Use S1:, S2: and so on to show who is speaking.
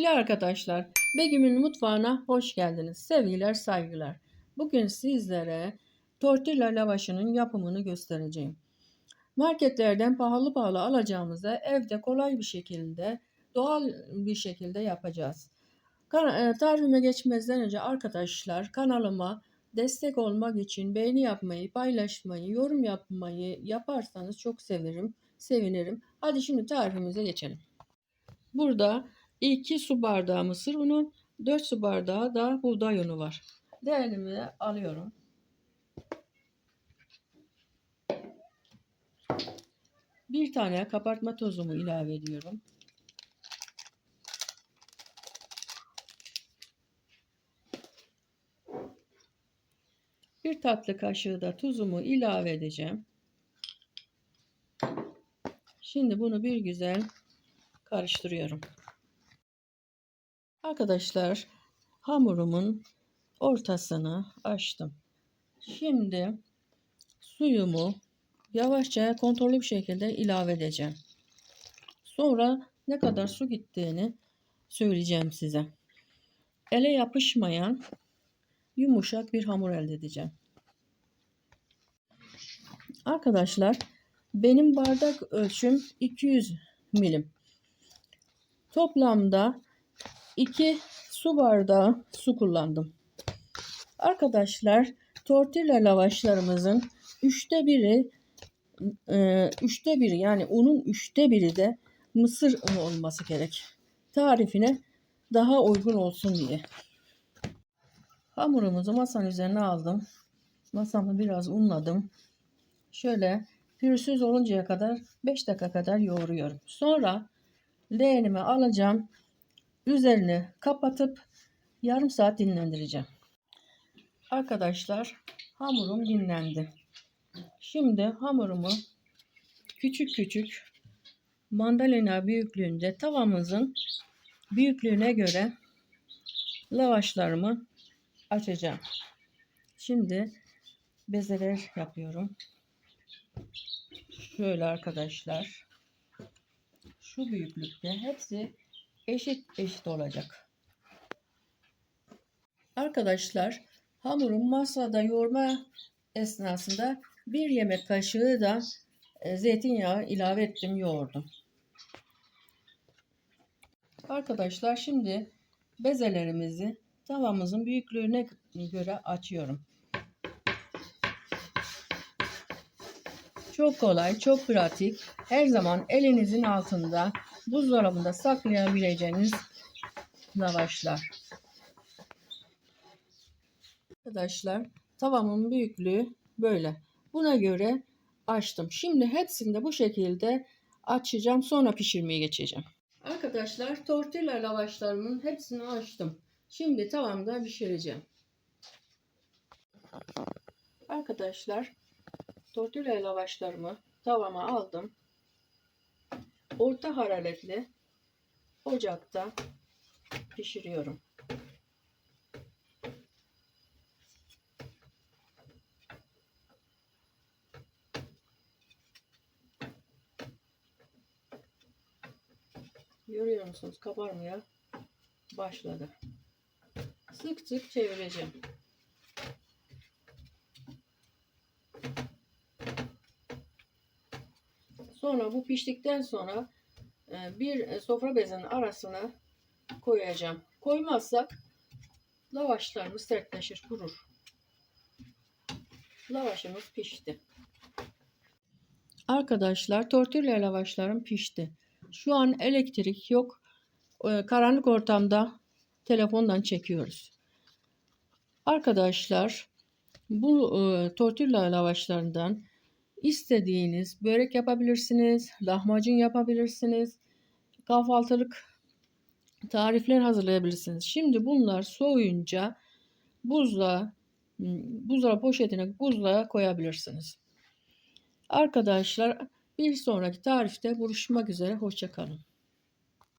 S1: Sevgili arkadaşlar, Begüm'ün mutfağına hoş geldiniz. Sevgiler, saygılar. Bugün sizlere tortilla lavaşının yapımını göstereceğim. Marketlerden pahalı pahalı alacağımızda evde kolay bir şekilde, doğal bir şekilde yapacağız. E, Tarifime geçmezden önce arkadaşlar kanalıma destek olmak için beğeni yapmayı, paylaşmayı, yorum yapmayı yaparsanız çok severim, sevinirim. Hadi şimdi tarifimize geçelim. Burada 2 su bardağı mısır unu, 4 su bardağı da buğday unu var. Değerimi alıyorum. Bir tane kabartma tozumu ilave ediyorum. Bir tatlı kaşığı da tuzumu ilave edeceğim. Şimdi bunu bir güzel karıştırıyorum. Arkadaşlar hamurumun ortasını açtım. Şimdi suyumu yavaşça kontrollü bir şekilde ilave edeceğim. Sonra ne kadar su gittiğini söyleyeceğim size. Ele yapışmayan yumuşak bir hamur elde edeceğim. Arkadaşlar benim bardak ölçüm 200 milim. Toplamda 2 su bardağı su kullandım. Arkadaşlar tortilla lavaşlarımızın üçte biri e, üçte biri yani unun üçte biri de mısır unu olması gerek. Tarifine daha uygun olsun diye. Hamurumuzu masanın üzerine aldım. Masamı biraz unladım. Şöyle pürüzsüz oluncaya kadar 5 dakika kadar yoğuruyorum. Sonra leğenimi alacağım. Üzerini kapatıp yarım saat dinlendireceğim. Arkadaşlar hamurum dinlendi. Şimdi hamurumu küçük küçük mandalina büyüklüğünde tavamızın büyüklüğüne göre lavaşlarımı açacağım. Şimdi bezeler yapıyorum. Şöyle arkadaşlar. Şu büyüklükte hepsi eşit eşit olacak. Arkadaşlar hamurum masada yoğurma esnasında bir yemek kaşığı da e, zeytinyağı ilave ettim yoğurdum. Arkadaşlar şimdi bezelerimizi tavamızın büyüklüğüne göre açıyorum. Çok kolay, çok pratik. Her zaman elinizin altında buzdolabında saklayabileceğiniz lavaşlar. Arkadaşlar tavamın büyüklüğü böyle. Buna göre açtım. Şimdi hepsini de bu şekilde açacağım. Sonra pişirmeye geçeceğim. Arkadaşlar tortilla lavaşlarımın hepsini açtım. Şimdi tavamda pişireceğim. Arkadaşlar tortilla lavaşlarımı tavama aldım. Orta hararetli ocakta pişiriyorum. Görüyor musunuz? Kabarmaya başladı. Sık sık çevireceğim. Sonra bu piştikten sonra e, bir sofra bezinin arasına koyacağım. Koymazsak lavaşlarımız sertleşir, kurur. Lavaşımız pişti. Arkadaşlar tortilla lavaşlarım pişti. Şu an elektrik yok. E, karanlık ortamda telefondan çekiyoruz. Arkadaşlar bu e, tortilla lavaşlarından istediğiniz börek yapabilirsiniz, lahmacun yapabilirsiniz, kahvaltılık tarifler hazırlayabilirsiniz. Şimdi bunlar soğuyunca buzluğa buzdolabı poşetine buzluğa koyabilirsiniz. Arkadaşlar bir sonraki tarifte buluşmak üzere. Hoşçakalın.